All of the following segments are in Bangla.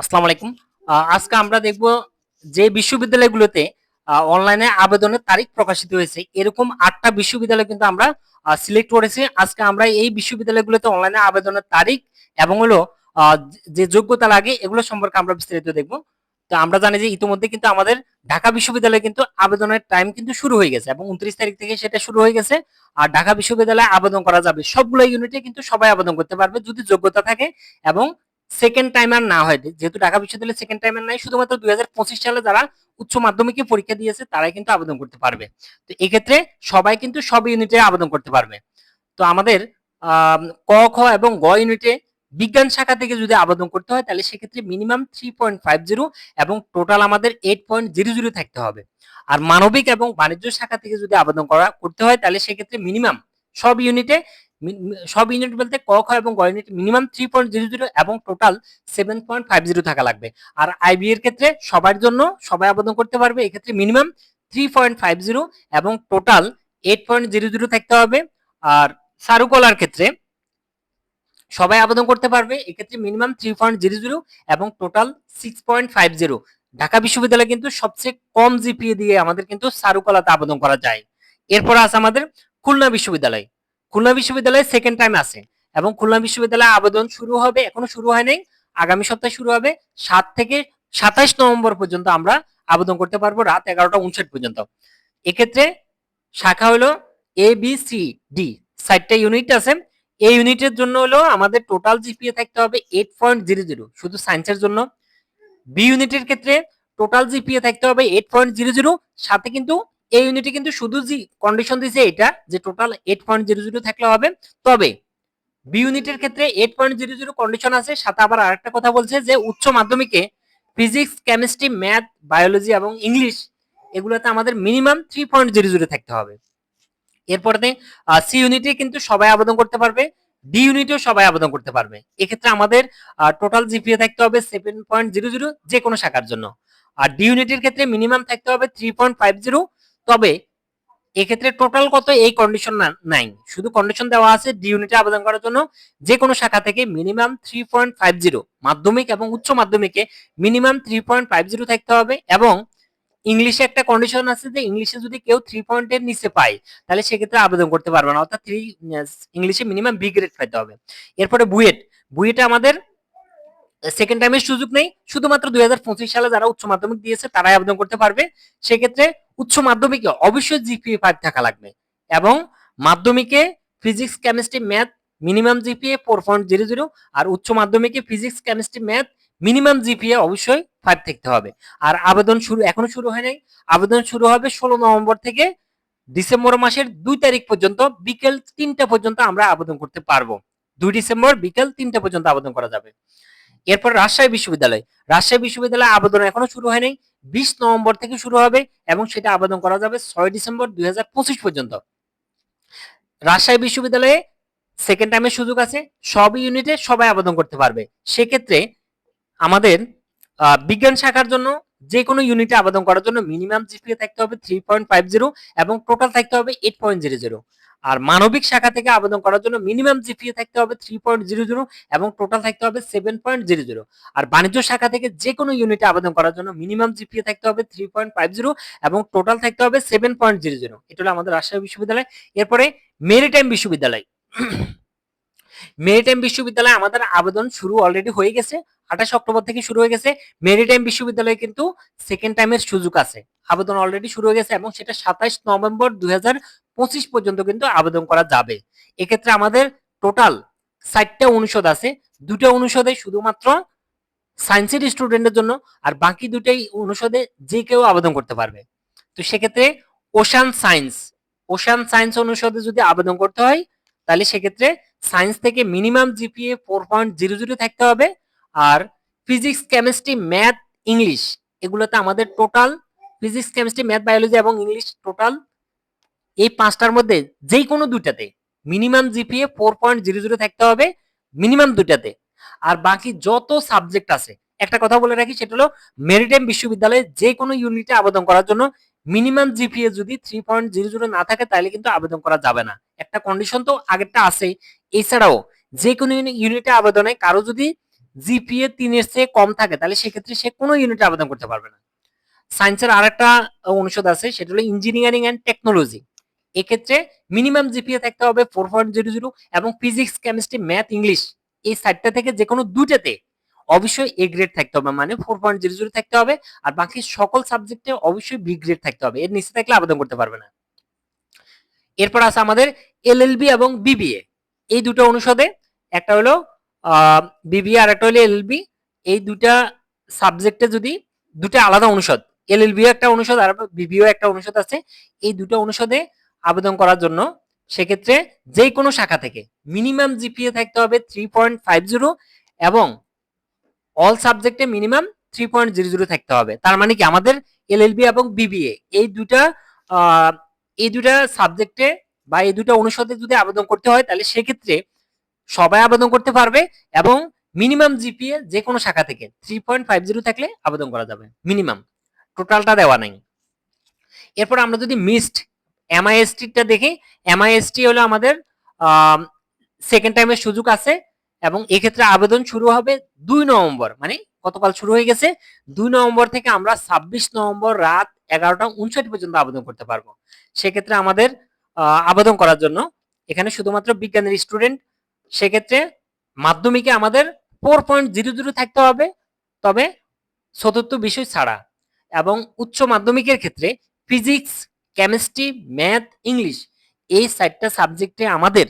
আসসালামু আলাইকুম। আজকে আমরা দেখব যে বিশ্ববিদ্যালয়গুলোতে অনলাইনে আবেদনের তারিখ প্রকাশিত হয়েছে, এরকম আটটা বিশ্ববিদ্যালয় কিন্তু আমরা সিলেক্ট করেছি। আজকে আমরা এই বিশ্ববিদ্যালয়গুলোতে অনলাইনে আবেদনের তারিখ এবং হলো যে যোগ্যতা লাগে, এগুলো সম্পর্কে আমরা বিস্তারিত দেখব। তো আমরা জানি যে ইতিমধ্যে কিন্তু আমাদের ঢাকা বিশ্ববিদ্যালয়ে কিন্তু আবেদনের টাইম কিন্তু শুরু হয়ে গেছে এবং উনত্রিশ তারিখ থেকে সেটা শুরু হয়ে গেছে। আর ঢাকা বিশ্ববিদ্যালয়ে আবেদন করা যাবে। সবগুলো ইউনিটে কিন্তু সবাই আবেদন করতে পারবে যদি যোগ্যতা থাকে এবং সেকেন্ড টাইমার না হয়। যেহেতু ঢাকা বিশ্ববিদ্যালয়ে সেকেন্ড টাইমার নাই, শুধুমাত্র দুই সালে যারা উচ্চ মাধ্যমিকে পরীক্ষা দিয়েছে, তারাই কিন্তু আবেদন করতে পারবে। তো এক্ষেত্রে সবাই কিন্তু সব ইউনিটে আবেদন করতে পারবে। তো আমাদের ক, খ এবং গ ইউনিটে বিজ্ঞান শাখা থেকে যদি আবেদন করতে হয়, তাহলে সেক্ষেত্রে মিনিমাম থ্রি এবং টোটাল আমাদের এইট থাকতে হবে। আর মানবিক এবং বাণিজ্য শাখা থেকে যদি আবেদন করা করতে হয়, তাহলে সেক্ষেত্রে মিনিমাম সব ইউনিটে সব ইউনিট বলতে ক, খ এবং গ unit minimum three point zero zero এবং total seven point five zero থাকা লাগবে। আর আইবি এর ক্ষেত্রে সবার জন্য সবাই আবেদন করতে পারবে, এক্ষেত্রে minimum three point five zero এবং total eight point zero zero থাকতে হবে। আর সারুকলার ক্ষেত্রে সবাই আবেদন করতে পারবে, এক্ষেত্রে minimum three point zero zero এবং total six point five zero Dhaka বিশ্ববিদ্যালয় কিন্তু সবচেয়ে কম জিপিএ দিয়ে আমাদের কিন্তু সারুকলাতে আবেদন করা যায়। এরপর আছে আমাদের খুলনা বিশ্ববিদ্যালয়। খুলনা বিশ্ববিদ্যালয়ে সেকেন্ড টাইম আছে এবং খুলনা বিশ্ববিদ্যালয়ে আবেদন শুরু হবে, এখনও শুরু হয় নাই, আগামী সপ্তাহে শুরু হবে, সাত থেকে সাতাইশ নভেম্বর পর্যন্ত আমরা আবেদন করতে পারব, রাত এগারোটা উনষাট পর্যন্ত। এক্ষেত্রে শাখা হলো এ বি সি ডি চারটা ইউনিট আছে। এই ইউনিটের জন্য হলো আমাদের টোটাল জিপিএ থাকতে হবে এইট পয়েন্ট জিরো জিরো শুধু সায়েন্সের জন্য। বি ইউনিটের ক্ষেত্রে টোটাল জিপিএ থাকতে হবে এইট পয়েন্ট জিরো জিরো সাথে কিন্তু এই ইউনিটে কিন্তু শুধু জি কন্ডিশন দিয়েছে এটা, যে total eight point zero zero থাকলে হবে। তবে বি ইউনিটের ক্ষেত্রে eight point zero zero condition আছে, সাথে আবার আরেকটা কথা বলছে যে উচ্চ মাধ্যমিকে ফিজিক্স কেমিস্ট্রি ম্যাথ বায়োলজি এবং ইংলিশ এগুলোতে আমাদের minimum three point zero zero থাকতে হবে। এরপরে সি ইউনিটে কিন্তু সবাই আবেদন করতে পারবে ডি ইউনিটেও সবাই আবেদন করতে পারবে। এক্ষেত্রে আমাদের টোটাল জিপিএ থাকতে হবে সেভেন পয়েন্ট জিরো জিরো যে কোনো শাখার জন্য। আর ডি ইউনিটের ক্ষেত্রে মিনিমাম থাকতে হবে থ্রি পয়েন্ট ফাইভ জিরো তবে এক্ষেত্রে টোটাল কত এই কন্ডিশন নাই। শুধু কন্ডিশন দেওয়া আছে ডি ইউনিটে আবেদন করার জন্য। যে কোনো শাখা থেকে minimum three point five zero মাধ্যমিক এবং উচ্চ মাধ্যমিকে minimum three point five zero থাকতে হবে এবং ইংলিশে একটা কন্ডিশন আছে যে ইংলিশে যদি কেউ থ্রি পয়েন্টের নিচে পায়, তাহলে সেক্ষেত্রে আবেদন করতে পারবে না। অর্থাৎ থ্রি ইংলিশে মিনিমাম বি গ্রেড পাইতে হবে। এরপরে বুয়েট। বুয়েটে আমাদের সেকেন্ড টাইমের সুযোগ নেই। শুধুমাত্র দুই হাজার পঁচিশ সালে যারা উচ্চ মাধ্যমিক দিয়েছে, তারাই আবেদন করতে পারবে। সেক্ষেত্রে উচ্চ মাধ্যমিকে অবশ্যই জিপিএ ফাইভ থাকা লাগবে। এবং মাধ্যমিকে physics chemistry math minimum GPA four point zero zero আর উচ্চ মাধ্যমিকে physics chemistry math minimum GPA অবশ্যই ফাইভ থাকতে হবে। আর আবেদন শুরু এখনও শুরু হয় নাই। আবেদন শুরু হবে ষোলো নভেম্বর থেকে ডিসেম্বর মাসের দুই তারিখ পর্যন্ত বিকেল তিনটা পর্যন্ত আমরা আবেদন করতে পারব। দুই ডিসেম্বর বিকেল তিনটা পর্যন্ত আবেদন করা যাবে। এরপর রাজশাহী বিশ্ববিদ্যালয়। রাজশাহী বিশ্ববিদ্যালয় আবেদন এখনও শুরু হয়নি বিশ নভেম্বর থেকে শুরু হবে এবং সেটা আবেদন করা যাবে ছয় ডিসেম্বর দুই হাজার পঁচিশ পর্যন্ত। রাজশাহী বিশ্ববিদ্যালয়ে সেকেন্ড টাইমের সুযোগ আছে, সব ইউনিটে সবাই আবেদন করতে পারবে। সেক্ষেত্রে আমাদের বিজ্ঞান শাখার জন্য যে কোনো ইউনিটে আবেদন করার জন্য মিনিমাম জিপিএ থাকতে হবে থ্রি পয়েন্ট ফাইভ জিরো এবং টোটাল থাকতে হবে এইট পয়েন্ট জিরো জিরো আর মানবিক শাখা থেকে আবেদন করার জন্য মিনিমাম জিপিএ থাকতে হবে থ্রি পয়েন্ট জিরো জিরো এবং টোটাল থাকতে হবে সেভেন পয়েন্ট জিরো জিরো আর বাণিজ্য শাখা থেকে যে কোনো ইউনিটে আবেদন করার জন্য মিনিমাম জিপিএ থাকতে হবে থ্রি পয়েন্ট ফাইভ জিরো এবং টোটাল থাকতে হবে সেভেন পয়েন্ট জিরো জিরো এটা হলো আমাদের রাজশাহী বিশ্ববিদ্যালয়। এরপরে মেরিটাইম বিশ্ববিদ্যালয়। মেরিটাইম বিশ্ববিদ্যালয়ে আমাদের আবেদন শুরু অলরেডি হয়ে গেছে। আঠাশ অক্টোবর থেকে শুরু হয়ে গেছে। মেরিটাইম বিশ্ববিদ্যালয়ে কিন্তু সেকেন্ড টাইমের সুযোগ আছে। আবেদন অলরেডি শুরু হয়ে গেছে এবং সেটা সাতাইশ নভেম্বর দুই পর্যন্ত কিন্তু আবেদন করা যাবে। এক্ষেত্রে আমাদের টোটাল ষাটটা অনুষদ আছে। দুটো অনুষদে শুধুমাত্র সায়েন্সের স্টুডেন্টের জন্য আর বাকি দুটাই অনুষদে যে কেউ আবেদন করতে পারবে। তো সেক্ষেত্রে ওশান সায়েন্স ওশান সায়েন্স অনুষদে যদি আবেদন করতে হয়, তাহলে সেক্ষেত্রে সায়েন্স থেকে minimum GPA four point zero zero থাকতে হবে। আর ফিজিক্স কেমিস্ট্রি ম্যাথ ইংলিশ এগুলোতে আমাদের total physics chemistry math biology এবং ইংলিশ টোটাল এই পাঁচটার মধ্যে যেই কোনো দুইটাতে minimum GPA four point zero zero থাকতে হবে মিনিমাম দুইটাতে। আর বাকি যত সাবজেক্ট আছে, একটা কথা বলে রাখি, সেটা হলো মেরিটাইম বিশ্ববিদ্যালয়ে যে কোনো ইউনিটে আবেদন করার জন্য মিনিমাম জিপিএ যদি থ্রি পয়েন্ট জিরো জিরো না থাকে, তাহলে কিন্তু আবেদন করা যাবে না। একটা কন্ডিশন তো আগেরটা আছে এছাড়াও যে কোনো ইউনিটে আবেদনে কারও যদি জিপিএ তিনের চেয়ে কম থাকে, তাহলে সেক্ষেত্রে সে কোনো ইউনিটে আবেদন করতে পারবে না। সায়েন্সের আরেকটা অনুষদ আছে, সেটা হলো ইঞ্জিনিয়ারিং অ্যান্ড টেকনোলজি এক্ষেত্রে মিনিমাম জিপিএ থাকতে হবে ফোর পয়েন্ট জিরো জিরো এবং ফিজিক্স কেমিস্ট্রি ম্যাথ ইংলিশ এই সাইডটা থেকে যে কোনো দুইটাতে অবশ্যই এ গ্রেড থাকতে হবে মানে ফোর পয়েন্ট জিরো জিরো থাকতে হবে আর বাকি সকল সাবজেক্টে অবশ্যই বি গ্রেড থাকতে হবে, এর নিচে থাকলে আবেদন করতে পারবে না। এরপর আছে আমাদের এলএলবি এবং বিবিএ এই দুটো অনুষদে একটা হলো বিবিএ আর একটা হলো এলএলবি এই দুটা সাবজেক্টে যদি দুটা আলাদা অনুষদ এলএলবি একটা অনুষদ আর বিবিও একটা অনুষদ আছে, এই দুটো অনুষদে আবেদন করার জন্য সেক্ষেত্রে যে কোনো শাখা থেকে মিনিমাম জিপিএ থাকতে হবে থ্রি পয়েন্ট ফাইভ জিরো এবং অল সাবজেক্টে minimum three point zero zero থাকতে হবে। তার মানে কি আমাদের এলএলবি এবং বিবিএ এই দুটা এই দুটা সাবজেক্টে বা এই দুটা অনুষদে যদি আবেদন করতে হয়, তাহলে সেক্ষেত্রে সবাই আবেদন করতে পারবে এবং মিনিমাম জিপিএ যে কোনো শাখা থেকে থ্রি পয়েন্ট ফাইভ জিরো থাকলে আবেদন করা যাবে মিনিমাম টোটালটা দেওয়া নাই। এরপর আমরা যদি মিসড এমআইএসটিটা দেখি এমআইএসটি হলো আমাদের সেকেন্ড টাইমের সুযোগ আছে এবং এক্ষেত্রে আবেদন শুরু হবে দুই নভেম্বর মানে গতকাল শুরু হয়ে গেছে। দুই নভেম্বর থেকে আমরা ছাব্বিশ নভেম্বর রাত এগারোটা উনষাট পর্যন্ত আবেদন করতে পারব। সেক্ষেত্রে আমাদের আবেদন করার জন্য এখানে শুধুমাত্র বিজ্ঞানের স্টুডেন্ট সেক্ষেত্রে মাধ্যমিকে আমাদের ফোর পয়েন্ট জিরো জিরো থাকতে হবে। তবে চতুর্থ বিষয় ছাড়া এবং উচ্চ মাধ্যমিকের ক্ষেত্রে ফিজিক্স কেমিস্ট্রি ম্যাথ ইংলিশ এই চারটা সাবজেক্টে আমাদের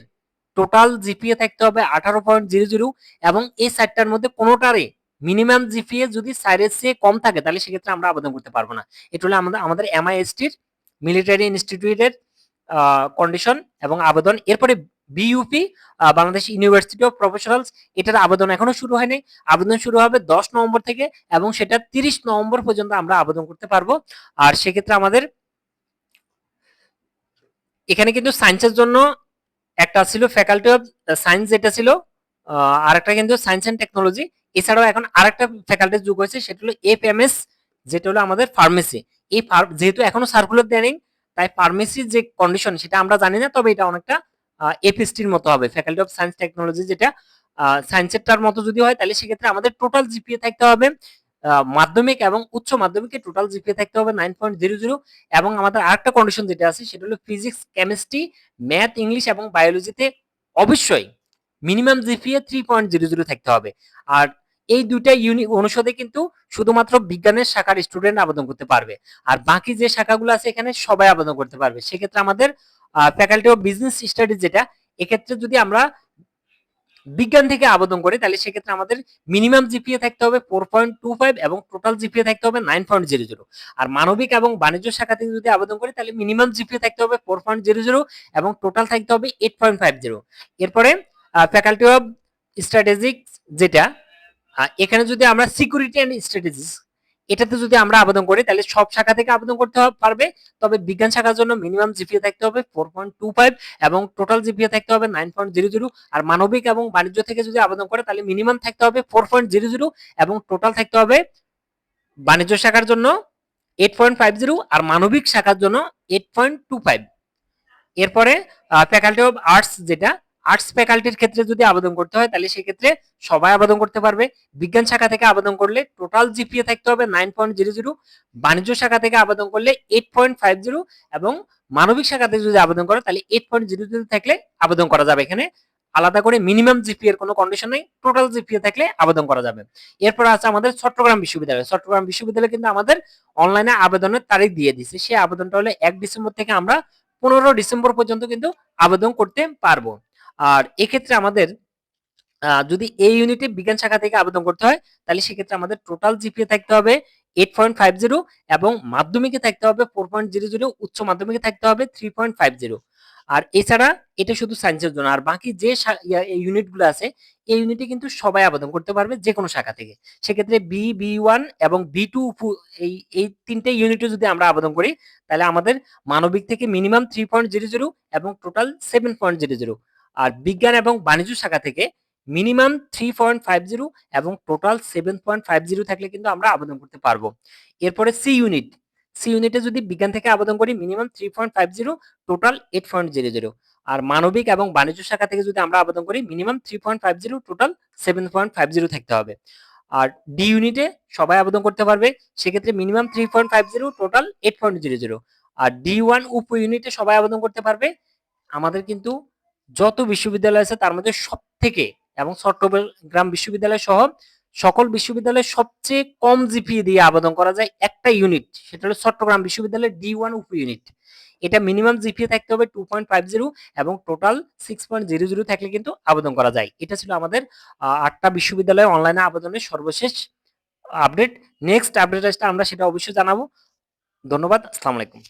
টোটাল জিপিএ থাকতে হবে আঠারো পয়েন্ট জিরো জিরো এবং এই চারটার মধ্যে কোনোটারে মিনিমাম জিপিএ যদি সাইরের চেয়ে কম থাকে তাহলে সেক্ষেত্রে আমরা আবেদন করতে পারব না। এটা হলো আমাদের আমাদের এমআইএসটির মিলিটারি ইনস্টিটিউটের কন্ডিশন এবং আবেদন। এরপরে BUP Bangladesh University of Professionals এটার আবেদন এখনও শুরু হয়নি। আবেদন শুরু হবে দশ নভেম্বর থেকে এবং সেটা তিরিশ নভেম্বর পর্যন্ত আমরা আবেদন করতে পারব। আর সেক্ষেত্রে আমাদের এখানে কিন্তু সায়েন্সের জন্য একটা ছিল ফ্যাকাল্টি অফ সায়েন্স যেটা ছিল আহ, আরেকটা কিন্তু সায়েন্স অ্যান্ড টেকনোলজি এছাড়াও এখন আরেকটা ফ্যাকাল্টির যুগ হয়েছে সেটা হলো এফ এম এস যেটা হলো আমাদের ফার্মেসি এই যেহেতু এখনও সার্কুলার দেয়নি তাই ফার্মেসির যে কন্ডিশন সেটা আমরা জানি না তবে এটা অনেকটা এফএসটির মতো হবে ফ্যাকাল্টি অফ সায়েন্স টেকনোলজি যেটা সায়েন্সেরটার মতো যদি হয়, তাহলে সেক্ষেত্রে আমাদের টোটাল জিপিএ থাকতে হবে মাধ্যমিক এবং উচ্চ মাধ্যমিকে টোটাল জিপিএ থাকতে হবে নাইন পয়েন্ট জিরো জিরো এবং আমাদের আরেকটা কন্ডিশন যেটা আছে, সেটা হলো ফিজিক্স কেমিস্ট্রি ম্যাথ ইংলিশ এবং বায়োলজিতে অবশ্যই minimum GPA three point zero zero থাকতে হবে। আর এই দুইটা ইউনি অনুষদে কিন্তু শুধুমাত্র বিজ্ঞানের শাখার স্টুডেন্ট আবেদন করতে পারবে। আর বাকি যে শাখাগুলো আছে এখানে সবাই আবেদন করতে পারবে। সেক্ষেত্রে আমাদের ফ্যাকাল্টি অফ বিজনেস স্টাডিজ যেটা, এক্ষেত্রে যদি আমরা বিজ্ঞান থেকে আবেদন করি, তাহলে সেক্ষেত্রে আমাদের মিনিমাম জিপিএ থাকতে হবে ফোর পয়েন্ট টু ফাইভ এবং টোটাল জিপিএ থাকতে হবে নাইন পয়েন্ট জিরো জিরো আর মানবিক এবং বাণিজ্য শাখা থেকে যদি আবেদন করি, তাহলে মিনিমাম জিপিএ থাকতে হবে ফোর পয়েন্ট জিরো জিরো এবং টোটাল থাকতে হবে এইট পয়েন্ট ফাইভ জিরো এরপরে ফ্যাকাল্টি অফ স্ট্র্যাটেজিক্স যেটা এখানে যদি আমরা সিকিউরিটি অ্যান্ড স্ট্র্যাটেজিস এটাতে যদি আমরা আবেদন করি, তাহলে সব শাখা থেকে আবেদন করতে পারবে। তবে বিজ্ঞান শাখার জন্য মিনিমাম জিপিএ থাকতে হবে ফোর পয়েন্ট টু ফাইভ এবং টোটাল জিপিএ থাকতে হবে নাইন পয়েন্ট জিরো জিরো আর মানবিক এবং বাণিজ্য থেকে যদি আবেদন করে, তাহলে মিনিমাম থাকতে হবে ফোর পয়েন্ট জিরো জিরো এবং টোটাল থাকতে হবে বাণিজ্য শাখার জন্য এইট পয়েন্ট ফাইভ জিরো আর মানবিক শাখার জন্য এইট পয়েন্ট টু ফাইভ এরপরে ফ্যাকাল্টি অফ আর্টস যেটা আর্টস ফ্যাকাল্টির ক্ষেত্রে যদি আবেদন করতে হয়, তাহলে সেক্ষেত্রে সবাই আবেদন করতে পারবে। বিজ্ঞান শাখা থেকে আবেদন করলে টোটাল জিপিএ থাকতে হবে নাইন পয়েন্ট জিরো জিরো বাণিজ্য শাখা থেকে আবেদন করলে এইট পয়েন্ট ফাইভ জিরো এবং মানবিক শাখাতে যদি আবেদন করে, তাহলে এইট পয়েন্ট জিরো জিরো থাকলে আবেদন করা যাবে। এখানে আলাদা করে মিনিমাম জিপিএর কোনো কন্ডিশন নেই টোটাল জিপিএ থাকলে আবেদন করা যাবে। এরপর আছে আমাদের চট্টগ্রাম বিশ্ববিদ্যালয়। চট্টগ্রাম বিশ্ববিদ্যালয় কিন্তু আমাদের অনলাইনে আবেদনের তারিখ দিয়ে দিছে সেই আবেদনটা হলো এক ডিসেম্বর থেকে আমরা পনেরো ডিসেম্বর পর্যন্ত কিন্তু আবেদন করতে পারব। আর এক্ষেত্রে আমাদের যদি এই ইউনিটে বিজ্ঞান শাখা থেকে আবেদন করতে হয়, তাহলে সেক্ষেত্রে আমাদের টোটাল জিপিএ থাকতে হবে এইট পয়েন্ট ফাইভ জিরো এবং মাধ্যমিকে থাকতে হবে ফোর পয়েন্ট জিরো জিরো উচ্চ মাধ্যমিকে থাকতে হবে থ্রি পয়েন্ট ফাইভ জিরো আর এছাড়া এটা শুধু সায়েন্সের জন্য, আর বাকি যে ইউনিটগুলো আছে, এই ইউনিটে কিন্তু সবাই আবেদন করতে পারবে যে কোনো শাখা থেকে। সেক্ষেত্রে বি বি ওয়ান এবং বি টু এই এই তিনটে ইউনিটে যদি আমরা আবেদন করি, তাহলে আমাদের মানবিক থেকে minimum three point zero zero এবং total seven point zero zero আর বিজ্ঞান এবং বাণিজ্য শাখা থেকে minimum three point five zero এবং total seven point five zero থাকলে কিন্তু আমরা আবেদন করতে পারব। এরপরে সি ইউনিট সি ইউনিটে যদি বিজ্ঞান থেকে আবেদন করি minimum three point five zero total eight point zero zero আর মানবিক এবং বাণিজ্য শাখা থেকে যদি আমরা আবেদন করি minimum three point five zero total seven point five zero থাকতে হবে। আর ডি ইউনিটে সবাই আবেদন করতে পারবে, সেক্ষেত্রে minimum three point five zero total eight point zero zero আর ডি ওয়ান উপ ইউনিটে সবাই আবেদন করতে পারবে, আমাদের কিন্তু যত বিশ্ববিদ্যালয় আছে, তার মধ্যে সব থেকে এবং চট্টগ্রাম বিশ্ববিদ্যালয় সহ সকল বিশ্ববিদ্যালয়ে সবচেয়ে কম জিপিএ দিয়ে আবেদন করা যায় একটা ইউনিট সেটা হলো চট্টগ্রাম বিশ্ববিদ্যালয়ের ডি ওয়ান উপ ইউনিট এটা মিনিমাম জিপিএ থাকতে হবে টু পয়েন্ট ফাইভ জিরো এবং total six point zero zero থাকলে কিন্তু আবেদন করা যায়। এটা ছিল আমাদের আটটা বিশ্ববিদ্যালয়ে অনলাইনে আবেদনের সর্বশেষ আপডেট নেক্সট আপডেট আসলে আমরা সেটা অবশ্যই জানাব। ধন্যবাদ, আসসালামু আলাইকুম।